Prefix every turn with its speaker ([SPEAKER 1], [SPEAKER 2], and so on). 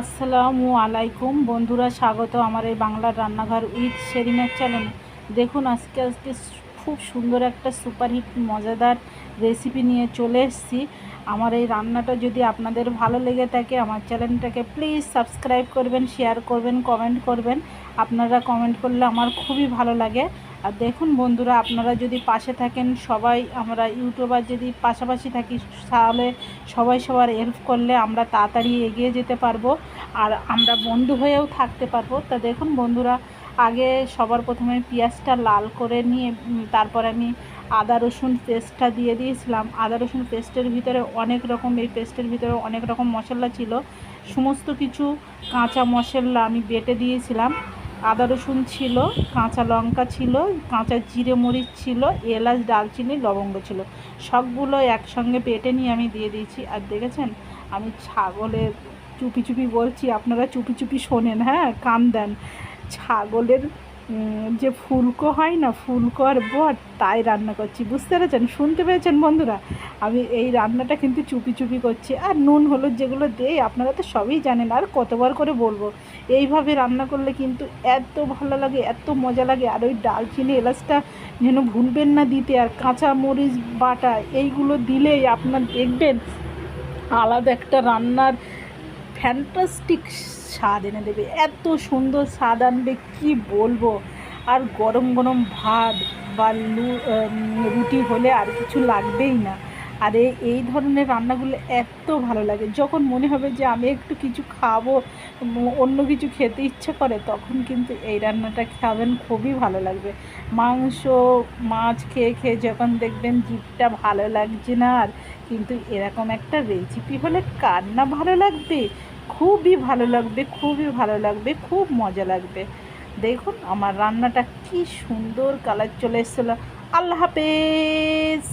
[SPEAKER 1] আসসালামু আলাইকুম। বন্ধুরা, স্বাগত আমার এই বাংলার রান্নাঘর উইথ শেরিনার চ্যানেল। দেখুন, আজকে আজকে খুব সুন্দর একটা সুপারহিট, মজাদার রেসিপি নিয়ে চলে এসেছি। আমার এই রান্নাটা যদি আপনাদের ভালো লেগে থাকে, আমার চ্যানেলটাকে প্লিজ সাবস্ক্রাইব করবেন শেয়ার করবেন কমেন্ট করবেন। আপনারা কমেন্ট করলে আমার খুবই ভালো লাগে। আর দেখুন বন্ধুরা, আপনারা যদি পাশে থাকেন, সবাই আমরা ইউটিউবার যদি পাশাপাশি থাকি, তাহলে সবাই সবার হেল্প করলে আমরা তাড়াতাড়ি এগিয়ে যেতে পারব আর আমরা বন্ধু হয়েও থাকতে পারব। তা দেখুন বন্ধুরা, আগে সবার প্রথমে পেঁয়াজটা লাল করে নিয়ে তারপর আমি আদা রসুন পেস্টটা দিয়ে দিয়েছিলাম। আদা রসুন পেস্টের ভিতরে অনেক রকম, এই পেস্টের ভিতরে অনেক রকম মশলা ছিল। সমস্ত কিছু কাঁচা মশলা আমি বেটে দিয়েছিলাম। আদা রসুন ছিল, কাঁচা লঙ্কা ছিল, কাঁচা জিরে মরিচ ছিল, এলাচ, ডালচিনি, লবঙ্গ ছিল। সবগুলো একসঙ্গে পেটে নিয়ে আমি দিয়ে দিয়েছি। আর দেখেছেন, আমি ছাগলের চুপি চুপি বলছি, আপনারা চুপি চুপি শোনেন হ্যাঁ কান দেন। ছাগলের যে ফুলকো হয় না, ফুলকো আর বট, তাই রান্না করছি। বুঝতে পেরেছেন? শুনতে পেরেছেন বন্ধুরা? আমি এই রান্নাটা কিন্তু চুপি চুপি করছি। আর নুন, হলুদ যেগুলো দেই, আপনারা তো সবই জানেন, আর কতবার করে বলব, এইভাবে রান্না করলে কিন্তু এত ভালো লাগে, এত মজা লাগে। আর ওই ডালচিনি এলাচটা যেন ভুলবেন না দিতে, আর কাঁচা মরিচ বাটা, এইগুলো দিলেই আপনার দেখবেন আলাদা একটা রান্নার ফ্যান্টাস্টিক স্বাদ এনে দেবে। এত সুন্দর স্বাদ আনবে, কী বলব? আর গরম গরম ভাত বা রুটি হলে আর কিছু লাগবেই না। আর এই ধরনের রান্নাগুলো এত ভালো লাগে। যখন মনে হবে যে আমি একটু কিছু খাব অন্য কিছু খেতে ইচ্ছে করে, তখন কিন্তু এই রান্নাটা খাবেন, খুবই ভালো লাগবে। মাংস, মাছ খেয়ে খেয়ে যখন দেখবেন জিভটা ভালো লাগছে না আর, কিন্তু এরকম একটা রেসিপি হলে কার না ভালো লাগবে? খুবই ভালো লাগবে, খুবই ভালো লাগবে, খুব মজা লাগবে। দেখুন আমার রান্নাটা কি সুন্দর কালার চলে এসেছিল। আল্লাহ হাফেজ!